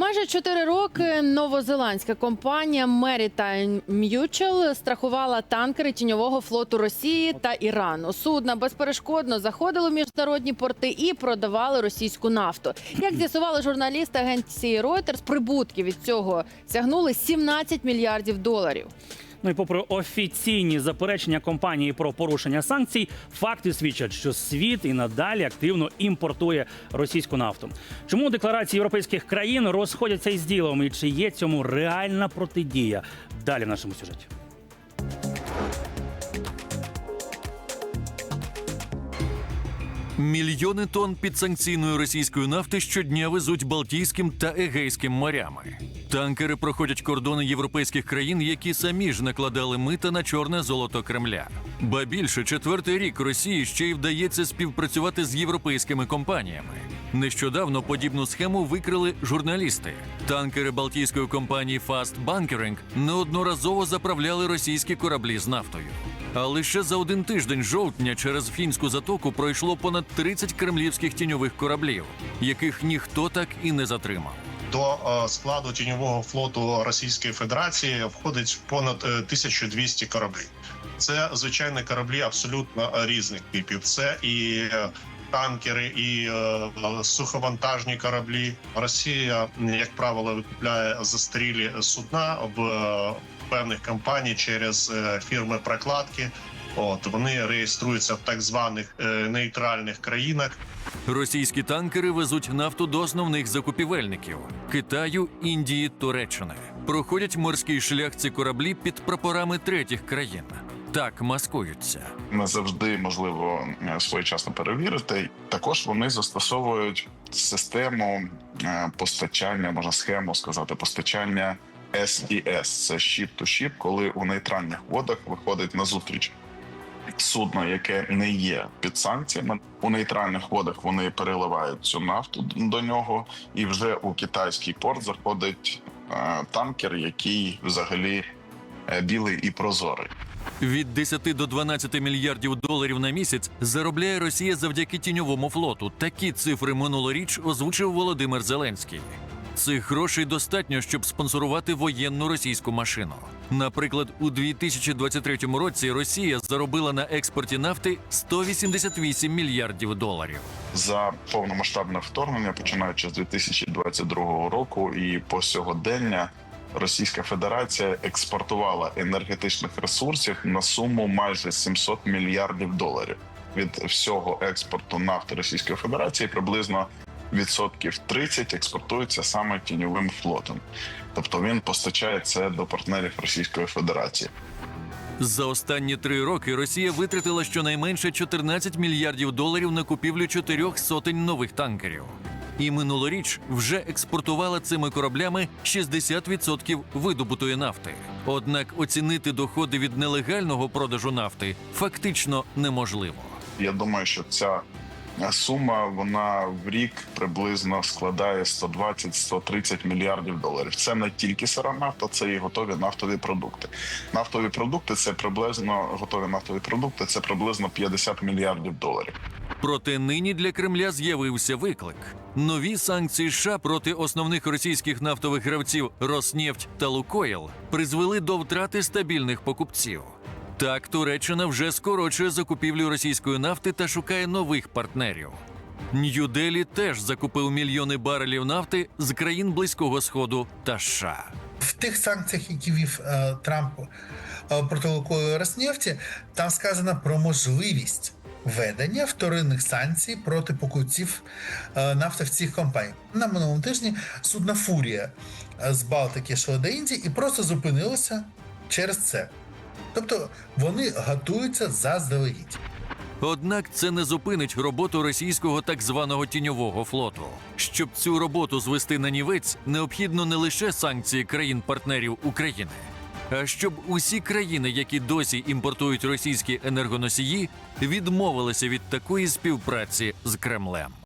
Майже чотири роки новозеландська компанія Maritime Mutual страхувала танкери тіньового флоту Росії та Ірану. Судна безперешкодно заходили в міжнародні порти і продавали російську нафту. Як з'ясували журналісти агенції Reuters, прибутки від цього сягнули 17 мільярдів доларів. Ну і попри офіційні заперечення компанії про порушення санкцій, факти свідчать, що світ і надалі активно імпортує російську нафту. Чому декларації європейських країн розходяться із ділом і чи є цьому реальна протидія? Далі в нашому сюжеті. Мільйони тонн підсанкційної російської нафти щодня везуть Балтійським та Егейським морями. Танкери проходять кордони європейських країн, які самі ж накладали мита на чорне золото Кремля. Ба більше четвертий рік Росії ще й вдається співпрацювати з європейськими компаніями. Нещодавно подібну схему викрили журналісти. Танкери балтійської компанії Fast Bunkering неодноразово заправляли російські кораблі з нафтою. А лише за один тиждень жовтня через фінську затоку пройшло понад 30 кремлівських тіньових кораблів, яких ніхто так і не затримав. До е, складу тіньового флоту Російської Федерації входить понад е, 1200 кораблів. Це звичайні кораблі абсолютно різних типів. Це і е, танкери, і е, суховантажні кораблі. Росія, як правило, викупляє застарілі судна в е, певних компаній через е, фірми прокладки. От вони реєструються в так званих е, нейтральних країнах. Російські танкери везуть нафту до основних закупівельників Китаю, Індії, Туреччини. Проходять морський шлях ці кораблі під прапорами третіх країн. Так маскуються. не завжди можливо е, своєчасно перевірити. Також вони застосовують систему постачання, можна схему сказати, постачання SES, це ship to ship, коли у нейтральних водах виходить на зустріч судно, яке не є під санкціями. У нейтральних водах вони переливають цю нафту до нього, і вже у китайський порт заходить е, танкер, який взагалі е, білий і прозорий. Від 10 до 12 мільярдів доларів на місяць заробляє Росія завдяки тіньовому флоту. Такі цифри минулоріч озвучив Володимир Зеленський. Цих грошей достатньо, щоб спонсорувати воєнну російську машину. Наприклад, у 2023 році Росія заробила на експорті нафти 188 мільярдів доларів. за повномасштабне вторгнення, починаючи з 2022 року, і по сьогодення Російська Федерація експортувала енергетичних ресурсів на суму майже 700 мільярдів доларів. Від всього експорту нафти Російської Федерації приблизно відсотків 30 експортується саме тіньовим флотом, тобто він постачає це до партнерів Російської Федерації. За останні три роки Росія витратила щонайменше 14 мільярдів доларів на купівлю чотирьох сотень нових танкерів. І минулоріч вже експортувала цими кораблями 60% видобутої нафти. Однак оцінити доходи від нелегального продажу нафти фактично неможливо. Я думаю, що ця сума вона в рік приблизно складає 120-130 мільярдів доларів. Це не тільки сира нафта, це і готові нафтові продукти. Нафтові продукти це приблизно готові нафтові продукти. Це приблизно 50 мільярдів доларів. Проте нині для Кремля з'явився виклик. Нові санкції США проти основних російських нафтових гравців Роснефть та Лукойл призвели до втрати стабільних покупців. Так, Туреччина вже скорочує закупівлю російської нафти та шукає нових партнерів. Нью-Делі теж закупив мільйони барелів нафти з країн Близького Сходу та США. в тих санкціях, які вів е, Трамп е, проти Лукою Роснефті, там сказано про можливість введення вторинних санкцій проти покупців е, нафти в цих компаній. На минулому тижні судна Фурія з Балтики йшло до Індії і просто зупинилося через це. Тобто вони готуються заздалегідь. Однак це не зупинить роботу російського так званого тіньового флоту. Щоб цю роботу звести на нівець, необхідно не лише санкції країн-партнерів України, а щоб усі країни, які досі імпортують російські енергоносії, відмовилися від такої співпраці з Кремлем.